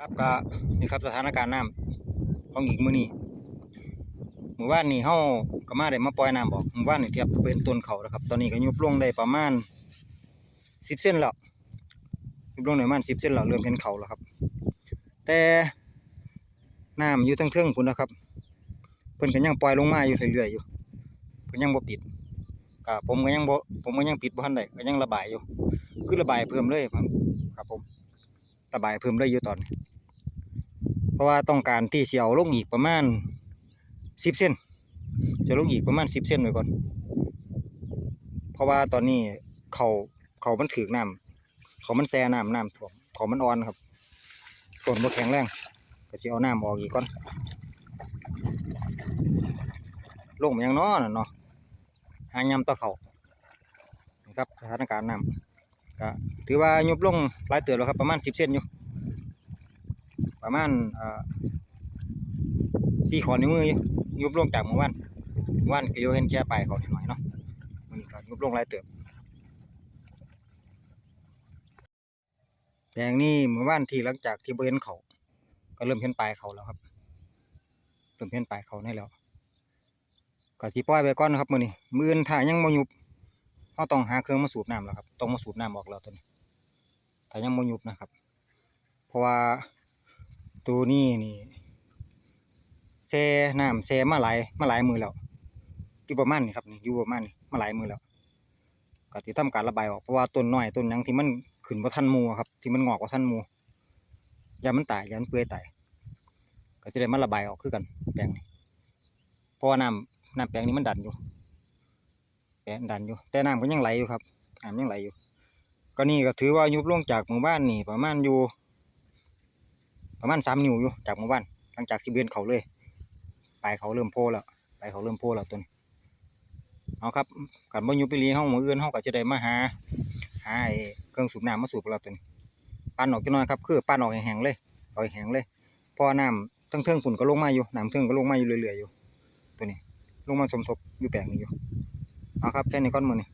ครับก็นี่ครับสถานการณ์น้ำของอีกมื้อนี้หมู่บ้านนี่เฮาก็มาได้มาปล่อยน้ำออกหมู่บ้านนี่เทียบเป็นต้นเขาแล้วครับ ตอนนี้ก็ยุบลงได้ประมาณ10เซนแล้วยุบลงได้ประมาณ10เซนแล้วเริ่มเห็นเขาแล้วครับ แต่น้ำอยู่ทั้งเทิงพุ่นะครับเพิ่นก็ยังปล่อยลงมาอยู่เรื่อยๆอยู่เพิ่นยังบ่ปิดก็ผมก็ยังบ่ผมก็ยังปิดบ่ทันได้ก็ยังระบายอยู่ คือระบายเพิ่มเลยครับผมระบายเพิ่มเลยอยู่ตอนนี้ เพราะว่าต้องการที่เสิเอาลงอีกประมาณสิบเซนจะลงอีกประมาณสิบเซนไว้ก่อน เพราะว่าตอนนี้เขาเขามันถือน้ำเขามันแซ่น้ำน้ำท่วมเขามันอ่อนครับต้นบ่แข็งแรงก็สิเอาน้ำออกอีกก่อนลงมายังน้อน่ะเนาะหางยำตะเขานี่ครับสถานการณ์น้ำก็ถือว่ายุบลงหลายเติบแล้วครับประมาณสิบเซนอยู่ ประมาณสี่ขอนิ้วมือยุบลงจากเมื่อวานเมื่อวานก็อยู่เห็นแค่ปลายเขาหน่อยเนาะมันก็ยุบลงหลายเติบแปลงนี้เมื่อวานที่หลังจากที่บ่เห็นเขา ก็เริ่มเห็นปลายเขาแล้วครับ เริ่มเห็นปลายเขาในแล้วก็สิปล่อยไปก่อนนะครับมือนี้มื้ออื่นถ้ายังบ่ยุบเราต้องหาเครื่องมาสูบน้ำแล้วครับต้องมาสูบน้ำออกแล้วตัวนี้ถ้ายังบ่ยุบนะครับ เพราะว่า ตัวนี้นี่แช่น้ำแช่มาหลายมาหลายมือแล้วอยู่ประมาณนี้ครับนี่อยู่ประมาณนี้มาหลายมือแล้วก็ที่ทำการระบายออกเพราะว่าต้นน้อยต้นยังที่มันขึ้นบ่าทันมูครับ ที่มันงอกบ่าทันมูยามมันตายยามมันเปื่อยตายก็สิได้มาระบายออกคือกันแปลงนี้เพราะว่าน้ำน้ำแปลงนี้มันดันอยู่แปลงดันอยู่ แต่น้ำก็ยังไหลอยู่ครับน้ำยังไหลอยู่ ก็นี่ก็ถือว่ายุบลงจากหมู่บ้านนี่ประมาณอยู่ ประมาณสามนิ้วอยู่จากหมู่บ้านหลังจากที่เบือนเขาเลยไปเขาเริ่มโพแล้วไปเขาเริ่มโพแล้วต้นเอาครับกันบ่ยุบไปรีเฮามื้ออื่นเฮาก็จะได้มาหาหาไอ้เครื่องสูบน้ำมาสูบแล้วต้นปั้นออกจักหน่อยครับคือปั้นออกแห้งเลยเอาให้แห้งเลยพอน้ำทั้งเทิงฝุ่นก็ลงมาอยู่น้ำเทิงก็ลงมาอยู่เรื่อยๆอยู่ตัวนี้ลงมาสมทบอยู่แปลงนี้อยู่เอาครับแค่นี้ก่อนมือนี้